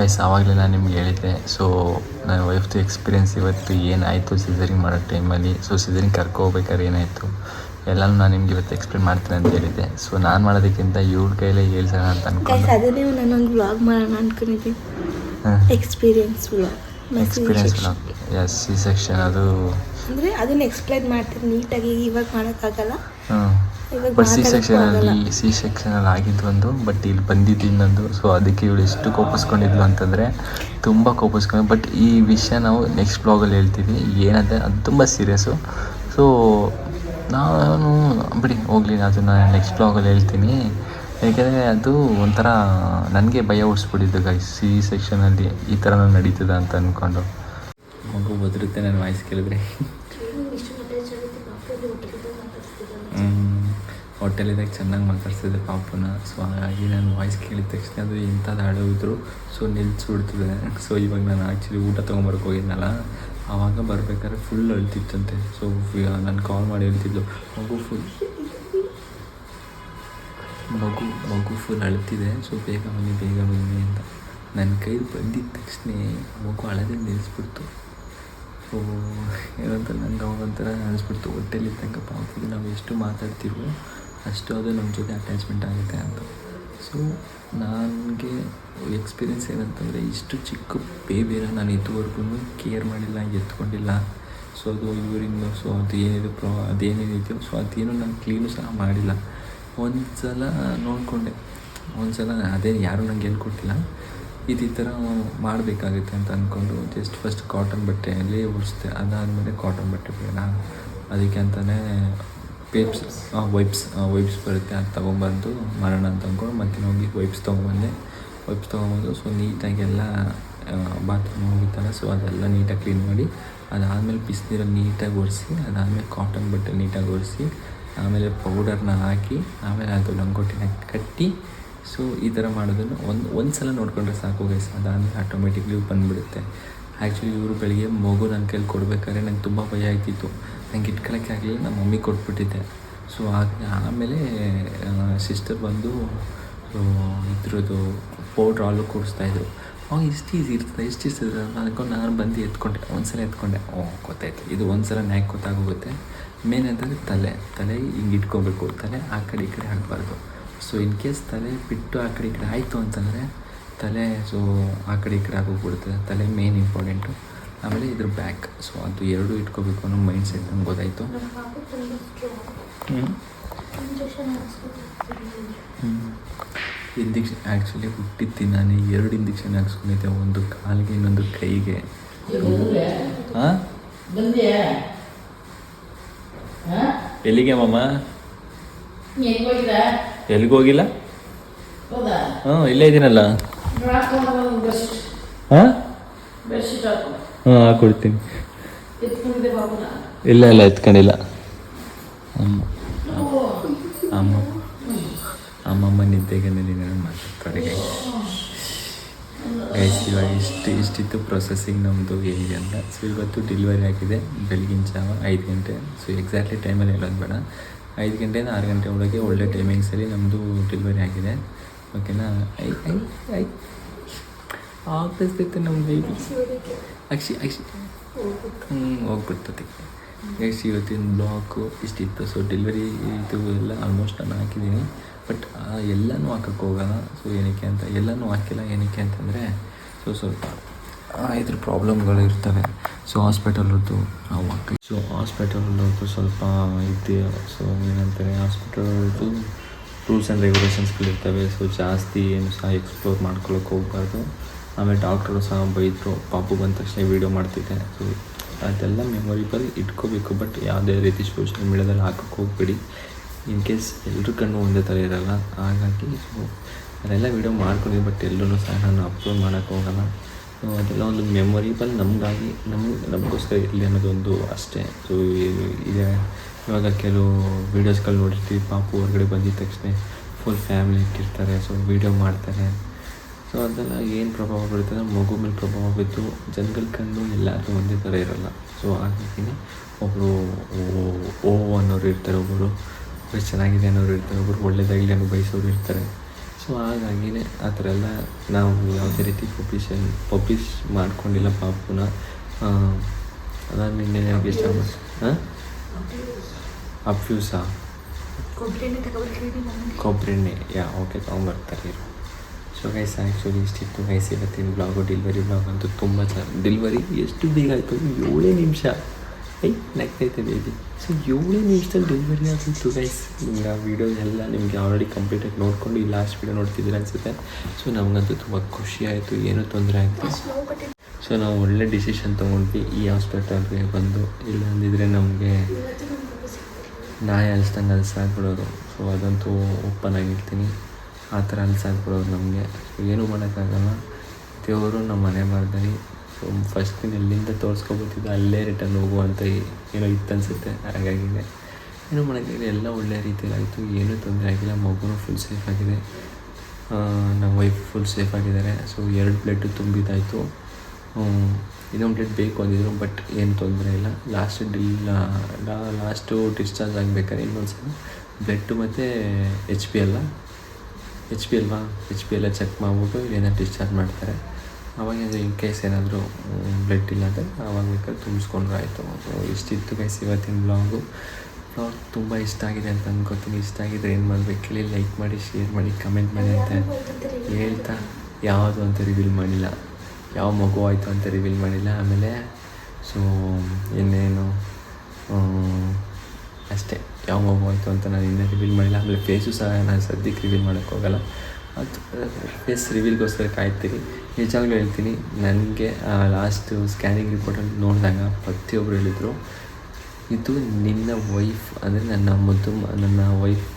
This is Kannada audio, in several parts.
ಗೈಸ್ ಆವಾಗಲೇ ನಾನು ನಿಮ್ಗೆ ಹೇಳಿದ್ದೆ. ಸೊ ನನ್ನ ವೈಫ್ದು ಎಕ್ಸ್ಪೀರಿಯೆನ್ಸ್ ಇವತ್ತು ಏನಾಯಿತು ಸಿಸರಿಂಗ್ ಮಾಡೋ ಟೈಮಲ್ಲಿ ಸೊ ಸಿಸರಿಂಗ್ ಕರ್ಕೊ ಹೋಗ್ಬೇಕಾದ್ರೆ ಏನಾಯಿತು? ಎಲ್ಲನೂ ನಾನು ನಿಮ್ಗೆ ಇವತ್ತು ಎಕ್ಸ್ಪ್ಲೇನ್ ಮಾಡ್ತೀನಿ ಅಂತ ಹೇಳಿದ್ದೆ. ಸೊ ನಾನು ಮಾಡೋದಕ್ಕಿಂತ ಇವ್ರ ಕೈಲೇ ಹೇಳ್ಸೋಣ ಅಂತ ಗೈಸ್ ಅದೇ ನೀವು ನಾನೊಂದು ವ್ಲಾಗ್ ಮಾಡೋಣ ಅನ್ಕೊಂಡಿದ್ದೀನಿ experience vlog experience S C section ಅದು. ಅಂದರೆ ಅದನ್ನ ಎಕ್ಸ್ಪ್ಲೈನ್ ಮಾಡ್ತೀನಿ ನೀಟಾಗಿ ಇವಾಗ ಮಾಡೋಕ್ಕಾಗಲ್ಲ. ಬಟ್ ಸಿ ಸೆಕ್ಷನ್ ಸೆಕ್ಷನಲ್ಲಿ ಸಿ ಸೆಕ್ಷನಲ್ಲಿ ಆಗಿದ್ದು ಒಂದು ಬಟ್ ಇಲ್ಲಿ ಬಂದಿದ್ದು ಇನ್ನೊಂದು ಸೊ ಅದಕ್ಕೆ ಇವಳು ಎಷ್ಟು ಕೋಪಿಸ್ಕೊಂಡಿದ್ಲು ಅಂತಂದರೆ ತುಂಬ ಕೋಪಿಸ್ಕೊಂಡು ಬಟ್ ಈ ವಿಷಯ ನಾವು ನೆಕ್ಸ್ಟ್ ಬ್ಲಾಗಲ್ಲಿ ಹೇಳ್ತೀವಿ. ಏನಂದರೆ ಅದು ತುಂಬ ಸೀರಿಯಸ್ಸು ಸೊ ನಾನು ಬಿಡಿ ಹೋಗಲಿ ಅದನ್ನು ನೆಕ್ಸ್ಟ್ ಬ್ಲಾಗಲ್ಲಿ ಹೇಳ್ತೀನಿ. ಯಾಕೆಂದರೆ ಅದು ಒಂಥರ ನನಗೆ ಭಯ ಹುಡ್ಸ್ಬಿಟ್ಟಿದ್ದು ಗೈ ಸಿ ಸೆಕ್ಷನಲ್ಲಿ ಈ ಥರ ನಡೀತದ ಅಂತ ಅಂದ್ಕೊಂಡು ಮಗು ಬದರುತ್ತೆ ನನ್ನ ವಾಯ್ಸ್ ಕೇಳಿದ್ರೆ. ಹೋಟೆಲಿದಾಗ ಚೆನ್ನಾಗಿ ಮಾತಾಡ್ಸಿದೆ ಪಾಪುನ. ಸೊ ಹಾಗಾಗಿ ನಾನು ವಾಯ್ಸ್ ಕೇಳಿದ ತಕ್ಷಣ ಅದು ಇಂಥದ್ದು ಹಾಡೋಗಿದ್ರು ಸೊ ನಿಲ್ಸ್ಬಿಡ್ತದೆ. ಸೊ ಇವಾಗ ನಾನು ಆ್ಯಕ್ಚುಲಿ ಊಟ ತೊಗೊಂಬರಕ್ಕೆ ಹೋಗಿದ್ನಲ್ಲ ಆವಾಗ ಬರ್ಬೇಕಾದ್ರೆ ಫುಲ್ ಅಳ್ತಿತ್ತಂತೆ. ಸೊ ನಾನು ಕಾಲ್ ಮಾಡಿ ಹೇಳ್ತಿದ್ಲು, ಮಗು ಫುಲ್ ಮಗು ಮಗು ಫುಲ್ ಅಳ್ತಿದೆ. ಸೊ ಬೇಗ ಬನ್ನಿ ಬೇಗ ಬನ್ನಿ ಅಂತ. ನನ್ನ ಕೈಲಿ ಬಂದಿದ್ದ ತಕ್ಷಣ ಮಗು ಅಳದೆ ನಿಲ್ಲಿಸ್ಬಿಡ್ತು ಸೊ ಏನಂತ ನನಗೆ ಅವಾಗ ಒಂಥರ ಅನಿಸ್ಬಿಡ್ತು. ಹೋಟೆಲ್ ತನಕ ಪಾಪಿಗೆ ನಾವು ಎಷ್ಟು ಮಾತಾಡ್ತೀವೋ ಅಷ್ಟು ಅದು ನಮ್ಮ ಜೊತೆ ಅಟ್ಯಾಚ್ಮೆಂಟ್ ಆಗುತ್ತೆ ಅಂತ. ಸೊ ನನಗೆ ಎಕ್ಸ್ಪೀರಿಯೆನ್ಸ್ ಏನಂತಂದರೆ ಇಷ್ಟು ಚಿಕ್ಕ ಬೇಬಿನ ನಾನು ಇದುವರೆಗೂ ಕೇರ್ ಮಾಡಿಲ್ಲ, ಎತ್ಕೊಂಡಿಲ್ಲ. ಸೊ ಅದು ಇವರಿಂದ ಸೊ ಅದು ಏನಿದೆ ಪ್ರಾ ಅದೇನೇನಿದೆಯೋ ಸೊ ಅದೇನು ನಾನು ಕ್ಲೀನು ಸಹ ಮಾಡಿಲ್ಲ. ಒಂದ್ಸಲ ನೋಡಿಕೊಂಡೆ. ಒಂದು ಸಲ ಅದೇ ಯಾರೂ ನಂಗೆ ಹೇಳ್ಕೊಟ್ಟಿಲ್ಲ. ಇದು ಈ ಥರ ಮಾಡಬೇಕಾಗುತ್ತೆ ಅಂತ ಅಂದ್ಕೊಂಡು ಜಸ್ಟ್ ಫಸ್ಟ್ ಕಾಟನ್ ಬಟ್ಟೆಯಲ್ಲಿ ಒರೆಸ್ದೆ. ಅದಾದಮೇಲೆ ಕಾಟನ್ ಬಟ್ಟೆ ಬೇಡ. ಅದಕ್ಕೆ ಅಂತಲೇ ಪೇಪ್ಸ್ ವೈಪ್ಸ್ ವೈಪ್ಸ್ ಬರುತ್ತೆ ಅದು ತೊಗೊಂಬಂದು ಮರಣ ಅಂತ ಅಂದ್ಕೊಂಡು ಮತ್ತೆ ಹೋಗಿ ವೈಪ್ಸ್ ತೊಗೊಂಬಂದೆ. ವೈಪ್ಸ್ ತೊಗೊಂಬಂದು ಸೊ ನೀಟಾಗೆಲ್ಲ ಬಾತ್ರೂಮ್ ಹೋಗಿತ್ತಲ್ಲ ಸೊ ಅದೆಲ್ಲ ನೀಟಾಗಿ ಕ್ಲೀನ್ ಮಾಡಿ, ಅದಾದಮೇಲೆ ಬಿಸಿನೀರಲ್ಲಿ ನೀಟಾಗಿ ಒರೆಸಿ, ಅದಾದಮೇಲೆ ಕಾಟನ್ ಬಟ್ಟೆ ನೀಟಾಗಿ ಒರೆಸಿ, ಆಮೇಲೆ ಪೌಡರ್ನ ಹಾಕಿ, ಆಮೇಲೆ ಅದು ಲಂಗೋಟಿನ ಕಟ್ಟಿ ಸೊ ಈ ಥರ ಮಾಡೋದನ್ನು ಒಂದು ಒಂದು ಸಲ ನೋಡ್ಕೊಂಡ್ರೆ ಸಾಕು ಗೈಸ್ ಅದಾದಮೇಲೆ ಆಟೋಮೆಟಿಕ್ಲಿ ಬಂದುಬಿಡುತ್ತೆ. ಆ್ಯಕ್ಚುಲಿ ಇವರು ಬೆಳಿಗ್ಗೆ ಮಗು ನನ್ನ ಕೈಲಿ ಕೊಡಬೇಕಾದ್ರೆ ನಂಗೆ ತುಂಬ ಭಯ ಆಗ್ತಿತ್ತು. ನಂಗೆ ಇಟ್ಕೊಳ್ಳೋಕ್ಕೆ ಆಗಲಿಲ್ಲ ನಮ್ಮ ಮಮ್ಮಿ ಕೊಟ್ಬಿಟ್ಟಿದ್ದೆ. ಸೊ ಆಮೇಲೆ ಸಿಸ್ಟರ್ ಬಂದು ಇದ್ರದ್ದು ಪೌಡ್ರ್ ಹಾಲು ಕುಡಿಸ್ತಾಯಿದ್ರು ಅವಾಗ ಇಷ್ಟು ಈಸಿ ಇರ್ತದೆ, ಇಷ್ಟು ಈಸಿ ಇರ್ತದೆ. ಅಂತ ಅಂದ್ಕೊಂಡು ನಾನು ಬಂದು ಎತ್ಕೊಂಡೆ ಒಂದು ಸಲ ಎತ್ಕೊಂಡೆ. ಓ, ಗೊತ್ತಾಯ್ತು. ಇದು ಒಂದು ಸಲ ನ್ಯಾಕ್ ಗೊತ್ತಾಗೋಗುತ್ತೆ. ಮೇನ್ ಅಂದರೆ ತಲೆ ತಲೆ ಹಿಂಗೆ ಇಟ್ಕೊಬೇಕು. ತಲೆ ಆ ಕಡೆ ಈ ಕಡೆ ಆಗಬಾರ್ದು ಸೊ ಇನ್ ಕೇಸ್ ತಲೆ ಬಿಟ್ಟು ಆ ಕಡೆ ಈ ಕಡೆ ಆಯಿತು ಅಂತಂದರೆ ತಲೆ ಸೊ ಆ ಕಡೆ ಈ ಕಡೆ ಆಗೋಗ್ಬಿಡುತ್ತೆ. ತಲೆ ಮೇನ್ ಇಂಪಾರ್ಟೆಂಟು ಆಮೇಲೆ ಇದ್ರ ಬ್ಯಾಕ್ ಸೊ ಅದು ಎರಡೂ ಇಟ್ಕೋಬೇಕು ಅನ್ನೋ ಮೈಂಡ್ ಸೆಟ್ ನಮ್ಗೆ ಗೊತ್ತಾಯಿತು ಹ್ಞೂ ಇಂಜೆಕ್ಷನ್ ಆ್ಯಕ್ಚುಲಿ ಹುಟ್ಟಿದ ದಿನಾನೇ ಎರಡು ಇಂಜೆಕ್ಷನ್ ಹಾಕ್ಸ್ಕೊಂಡಿದ್ದೆ. ಒಂದು ಕಾಲಿಗೆ ಇನ್ನೊಂದು ಕೈಗೆ. ಹಾಂ ಎಲ್ಲಿಗೆ ಮಾಮ? ಎಲ್ಲಿಗೆ ಹೋಗಿಲ್ಲ? ಹಾಂ ಇಲ್ಲೇ ಇದ್ದೀನಲ್ಲ ಹಾಂ? ಹಾಂ ಇಲ್ಲ ಇಲ್ಲ, ಎತ್ಕೊಂಡಿಲ್ಲ. ಅಮ್ಮ. ಅಮ್ಮ. ಅಮ್ಮಮ್ಮ ನಿದ್ದೆಗೆ ಮಾತಾಡ್ತಾರೆ ಇಷ್ಟು, ಇಷ್ಟಿತ್ತು ಪ್ರೊಸೆಸಿಂಗ್ ನಮ್ಮದು ಹೇಗೆ ಅಂತ. ಸೊ ಇವತ್ತು ಡೆಲಿವರಿ ಆಗಿದೆ, ಬೆಳಗಿನ ಜಾವ ಐದು ಗಂಟೆ. ಸೊ ಎಕ್ಸಾಕ್ಟ್ಲಿ ಟೈಮಲ್ಲಿ ಹೇಳೋದು ಬೇಡ. ಐದು ಗಂಟೆಯಿಂದ ಆರು ಗಂಟೆ ಒಳಗೆ ಒಳ್ಳೆ ಟೈಮಿಂಗ್ಸಲ್ಲಿ ನಮ್ಮದು ಡೆಲಿವರಿ ಆಗಿದೆ. ಓಕೆನಾ ಐ ಐ ಐ ಆಗ್ತೈತೆ ನಮ್ಮ ಬೇಬಿ ಅಕ್ಷಿ ಅಕ್ಷಿ ಹ್ಞೂ ಹೋಗ್ಬಿಡ್ತತಿ ಗೈಸ್ ಇವತ್ತಿನ ಬ್ಲಾಕು ಇಷ್ಟಿತ್ತು ಸೊ ಡೆಲಿವರಿ ಇದು ಎಲ್ಲ ಆಲ್ಮೋಸ್ಟ್ ನಾನು ಹಾಕಿದ್ದೀನಿ. ಬಟ್ ಎಲ್ಲನೂ ಹಾಕಕ್ಕೆ ಹೋಗೋಣ ಸೊ ಏನಕ್ಕೆ ಅಂತ, ಎಲ್ಲನೂ ಹಾಕಿಲ್ಲ, ಏನಕ್ಕೆ ಅಂತಂದರೆ ಸೊ ಸ್ವಲ್ಪ ಇದ್ರ ಪ್ರಾಬ್ಲಮ್ಗಳು ಇರ್ತವೆ. ಸೊ ಹಾಸ್ಪಿಟಲದ್ದು ನಾವು ಹಾಕಿ ಸೊ ಹಾಸ್ಪಿಟಲದ್ದು ಸ್ವಲ್ಪ ಇದೆ ಸೊ ಏನಂತಾರೆ ಹಾಸ್ಪಿಟಲ್ದು ರೂಲ್ಸ್ ಆ್ಯಂಡ್ ರೆಗ್ಯುಲೇಷನ್ಸ್ಗಳಿರ್ತವೆ ಸೊ ಜಾಸ್ತಿ ಏನು ಸಹ ಎಕ್ಸ್ಪ್ಲೋರ್ ಮಾಡ್ಕೊಳ್ಳೋಕೆ ಹೋಗ್ಬಾರ್ದು ಆಮೇಲೆ ಡಾಕ್ಟ್ರು ಸಹ ಬೈದರು ಪಾಪು ಬಂದ ತಕ್ಷಣ ವೀಡಿಯೋ ಮಾಡ್ತಿದ್ದೆ ಸೊ ಅದೆಲ್ಲ ಮೆಮೊರಿಬಲ್ ಇಟ್ಕೋಬೇಕು ಬಟ್ ಯಾವುದೇ ರೀತಿ ಸೋಷಿಯಲ್ ಮೀಡಿಯಾದಲ್ಲಿ ಹಾಕಕ್ಕೆ ಹೋಗ್ಬೇಡಿ ಇನ್ ಕೇಸ್ ಎಲ್ಲರ ಕಣ್ಣು ಒಂದೇ ಥರ ಇರಲ್ಲ ಹಾಗಾಗಿ ಸೊ ಅದೆಲ್ಲ ವೀಡಿಯೋ ಮಾಡ್ಕೊಂಡಿದ್ದೆ ಬಟ್ ಎಲ್ಲರೂ ಸಹ ನಾನು ಅಪ್ಲೋಡ್ ಮಾಡೋಕ್ಕೆ ಹೋಗಲ್ಲ ಸೊ ಅದೆಲ್ಲ ಒಂದು ಮೆಮೊರಿಬಲ್ ನಮಗಾಗಿ ನಮ್ಗೆ ನಮಗೋಸ್ಕರ ಇರಲಿ ಅನ್ನೋದೊಂದು ಅಷ್ಟೇ ಸೊ ಇದೆ ಇವಾಗ ಕೆಲವು ವೀಡಿಯೋಸ್ಗಳು ನೋಡಿರ್ತೀವಿ ಪಾಪ ಹೊರಗಡೆ ಬಂದಿದ್ದ ತಕ್ಷಣ ಫುಲ್ ಫ್ಯಾಮಿಲಿ ಇಟ್ಟಿರ್ತಾರೆ ಸೊ ವೀಡಿಯೋ ಮಾಡ್ತಾರೆ. ಸೊ ಅದೆಲ್ಲ ಏನು ಪ್ರಭಾವ ಬೀಳ್ತದೆ ಮಗು ಮೇಲೆ ಪ್ರಭಾವ ಬಿದ್ದು ಜನಗಳ ಕಣ್ಣು ಎಲ್ಲರೂ ಒಂದೇ ಥರ ಇರಲ್ಲ. ಸೊ ಹಾಗಾಗಿ ಒಬ್ಬರು ಓ ಅನ್ನೋರು ಇರ್ತಾರೆ ಒಬ್ಬರು ಒಬ್ಬರು ಚೆನ್ನಾಗಿದೆ ಅನ್ನೋರು ಇರ್ತಾರೆ ಒಬ್ಬರು ಒಳ್ಳೆಯದಾಗಲಿ ಅನ್ನೋ ಬಯಸೋರು ಇರ್ತಾರೆ. ಸೊ ಹಾಗಾಗಿನೇ ಆ ಥರ ಎಲ್ಲ ನಾವು ಯಾವುದೇ ರೀತಿ ಪಬ್ಲಿಷನ್ ಪಬ್ಲಿಷ್ ಮಾಡ್ಕೊಂಡಿಲ್ಲ ಪಾಪುನ. ಅದಾದ ನಿನ್ನೆ ಅಪ್ಯೂಸಾ ಕೊಬ್ಬರಿ ಎಣ್ಣೆ ಯಾ ಓಕೆ ತೊಗೊಂಬರ್ತಾರೆ ಇರು. ಸೊ ಗೈಸ್ ಆ್ಯಕ್ಚುಲಿ ಇಷ್ಟಿತ್ತು ಗೈಸ್ ಇವತ್ತಿನ ಬ್ಲಾಗು ಡೆಲಿವರಿ ಬ್ಲಾಗ್ ಅಂತೂ ತುಂಬ ಚೆನ್ನಾಗಿ ಡೆಲಿವರಿ ಎಷ್ಟು ಬೇಗ ಆಯಿತು? ಏಳೇ ನಿಮಿಷ. ಐ ನಗ್ತೈತೆ ಬೇಬಿ ಸೊ ಏಳೇ ನಿಮಿಷದಲ್ಲಿ ಡೆಲಿವರಿ ಆಗಿತ್ತು ಗೈಸ್ ನಿಮ್ಗೆ ಆ ವೀಡಿಯೋ ಎಲ್ಲ ನಿಮಗೆ ಆಲ್ರೆಡಿ ಕಂಪ್ಲೀಟಾಗಿ ನೋಡ್ಕೊಂಡು ಈ ಲಾಸ್ಟ್ ವೀಡಿಯೋ ನೋಡ್ತಿದ್ದೀರ ಅನಿಸುತ್ತೆ. ಸೊ ನಮಗಂತೂ ತುಂಬ ಖುಷಿ ಆಯಿತು ಏನೂ ತೊಂದರೆ ಆಯಿತು. ಸೊ ನಾವು ಒಳ್ಳೆ ಡಿಸಿಷನ್ ತೊಗೊಂಡ್ವಿ ಈ ಹಾಸ್ಪಿಟಲ್ಗೆ ಬಂದು. ಇಲ್ಲ ಅಂದಿದ್ರೆ ನಮಗೆ ನಾಯಿ ಅಲ್ಸ್ದಂಗೆ ಅಲ್ಸಾಕ್ಬಿಡೋದು ಸೊ ಅದಂತೂ ಓಪನ್ ಆಗಿರ್ತೀನಿ. ಆ ಥರ ಅಲ್ಸಾಕ್ಬಿಡೋದು ನಮಗೆ. ಏನೂ ಮಾಡೋಕ್ಕಾಗಲ್ಲ. ದೇವರು ನಮ್ಮ ಮನೆ ಬಾರ್ದಲ್ಲಿ ಸೊ ಫಸ್ಟ್ ನೀನು ಎಲ್ಲಿಂದ ತೋರಿಸ್ಕೊಬೋದಿದ್ದು ಅಲ್ಲೇ ರಿಟರ್ನ್ ಹೋಗು ಅಂತ ಏನೋ ಇತ್ತು ಅನಿಸುತ್ತೆ. ಹಾಗಾಗಿದೆ. ಏನೂ ಮಾಡೋಕ್ಕಾಗಿಲ್ಲ. ಎಲ್ಲ ಒಳ್ಳೆ ರೀತಿಯಲ್ಲಿ ಆಯಿತು. ಏನೂ ತೊಂದರೆ ಆಗಿಲ್ಲ. ಮಗುನೂ ಫುಲ್ ಸೇಫ್ ಆಗಿದೆ. ನಮ್ಮ ವೈಫ್ ಫುಲ್ ಸೇಫ್ ಆಗಿದ್ದಾರೆ. ಸೊ ಎರಡು ಪ್ಲೇಟು ತುಂಬಿದ್ದಾಯಿತು. ಇನ್ನೊಂದು ಡೇಟ್ ಬೇಕು ಅಂದಿದ್ರು ಬಟ್ ಏನು ತೊಂದರೆ ಇಲ್ಲ. ಲಾಸ್ಟ್ ಡಿಲ್ ಲಾಸ್ಟು ಡಿಸ್ಚಾರ್ಜ್ ಆಗಬೇಕಾದ್ರೆ ಇನ್ನೊಂದು ಸಲ ಬ್ಲಡ್ಡು ಮತ್ತು ಎಚ್ ಪಿ ಅಲ್ಲ. ಎಚ್ ಪಿ ಅಲ್ವಾ? ಎಚ್ ಪಿ ಎಲ್ಲ ಚೆಕ್ ಮಾಡಿಬಿಟ್ಟು ಏನಾದ್ರು ಡಿಸ್ಚಾರ್ಜ್ ಮಾಡ್ತಾರೆ. ಅವಾಗ ಇನ್ ಕೇಸ್ ಏನಾದರೂ ಬ್ಲಡ್ ಇಲ್ಲ ಅಂದರೆ ಆವಾಗ ಬೇಕಾದ್ರೆ ತುಂಬಿಸ್ಕೊಂಡ್ರೆ ಆಯಿತು. ಇಷ್ಟಿತ್ತು ಗೈಸ್ ಇವತ್ತಿನ ಬ್ಲಾಗು ಬ್ಲಾಗ್ ತುಂಬ ಇಷ್ಟ ಆಗಿದೆ ಅಂತ ಅನ್ಕೋತೀನಿ. ಇಷ್ಟ ಆಗಿದ್ರೆ ಏನು ಮಾಡಬೇಕು ಹೇಳಿ ಲೈಕ್ ಮಾಡಿ ಶೇರ್ ಮಾಡಿ ಕಮೆಂಟ್ ಮಾಡಿ ಅಂತ ಹೇಳ್ತಾ ಯಾವುದು ಅಂತ ರಿವೀಲ್ ಮಾಡಿಲ್ಲ. ಯಾವ ಮಗು ಆಯಿತು ಅಂತ ರಿವೀಲ್ ಮಾಡಿಲ್ಲ. ಆಮೇಲೆ ಸೊ ಇನ್ನೇನು ಅಷ್ಟೇ. ಯಾವ ಮಗು ಆಯಿತು ಅಂತ ನಾನು ಇನ್ನೂ ರಿವೀಲ್ ಮಾಡಿಲ್ಲ. ಆಮೇಲೆ ಫೇಸು ಸಹ ನಾನು ಸದ್ಯಕ್ಕೆ ರಿವೀಲ್ ಮಾಡೋಕ್ಕೋಗಲ್ಲ ಅದು ಫೇಸ್ ರಿವೀಲ್ಗೋಸ್ಕರ ಕಾಯ್ತೀನಿ ನಿಜವಾಗ್ಲೂ ಹೇಳ್ತೀನಿ, ನನಗೆ ಲಾಸ್ಟು ಸ್ಕ್ಯಾನಿಂಗ್ ರಿಪೋರ್ಟಲ್ಲಿ ನೋಡಿದಾಗ ಪ್ರತಿಯೊಬ್ಬರು ಹೇಳಿದರು, ಇದು ನಿನ್ನ ವೈಫ್ ಅಂದರೆ ನನ್ನ ಮುದ್ದು, ನನ್ನ ವೈಫ್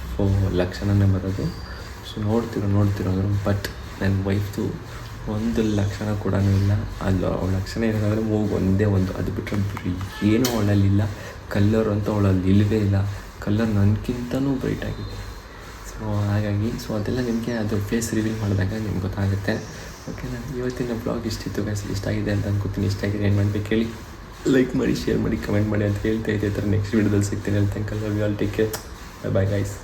ಲಕ್ಷಣನೇ ಬರೋದು. ಸೊ ನೋಡ್ತಿರೋ ನೋಡ್ತಿರೋ ಅಂದರು ಬಟ್ ನನ್ನ ವೈಫ್ದು ಒಂದು ಲಕ್ಷಣ ಕೂಡ ಇಲ್ಲ. ಅಲ್ಲಿ, ಅವಳ ಲಕ್ಷಣ ಏನಾದರೆ ಮೂಗು ಒಂದೇ ಒಂದು. ಅದು ಬಿಟ್ಟರೆ ಬರೀ ಏನೂ ಅವಳಲ್ಲಿಲ್ಲ. ಕಲ್ಲರ್ ಅಂತ ಅವಳಲ್ಲಿ ಇಲ್ಲವೇ ಇಲ್ಲ. ಕಲ್ಲರ್ ನನಗಿಂತನೂ ಬ್ರೈಟ್ ಆಗಿದೆ. ಸೊ ಹಾಗಾಗಿ ಸೊ ಅದೆಲ್ಲ ನಿಮಗೆ ಅದು ಫೇಸ್ ರಿವೀಲ್ ಮಾಡಿದಾಗ ನಿಮ್ಗೆ ಗೊತ್ತಾಗುತ್ತೆ. ಓಕೆ ನಾನು ಇವತ್ತಿನ ಬ್ಲಾಗ್ ಇಷ್ಟಿತ್ತು ಗೈಸ್ ಇಷ್ಟ ಆಗಿದೆ ಅಂತ ಅನ್ಕೋತೀನಿ. ಇಷ್ಟ ಆಗಿದೆ ಏನು ಮಾಡಬೇಕು ಹೇಳಿ? ಲೈಕ್ ಮಾಡಿ ಶೇರ್ ಮಾಡಿ ಕಮೆಂಟ್ ಮಾಡಿ ಅಂತ ಹೇಳ್ತಾ ಇದ್ದೆ. ಥರ ನೆಕ್ಸ್ಟ್ ವೀಡಿಯೋದಲ್ಲಿ ಸಿಗ್ತೀನಿ. ಅಂತ ಕಲ್ all take care bye bye guys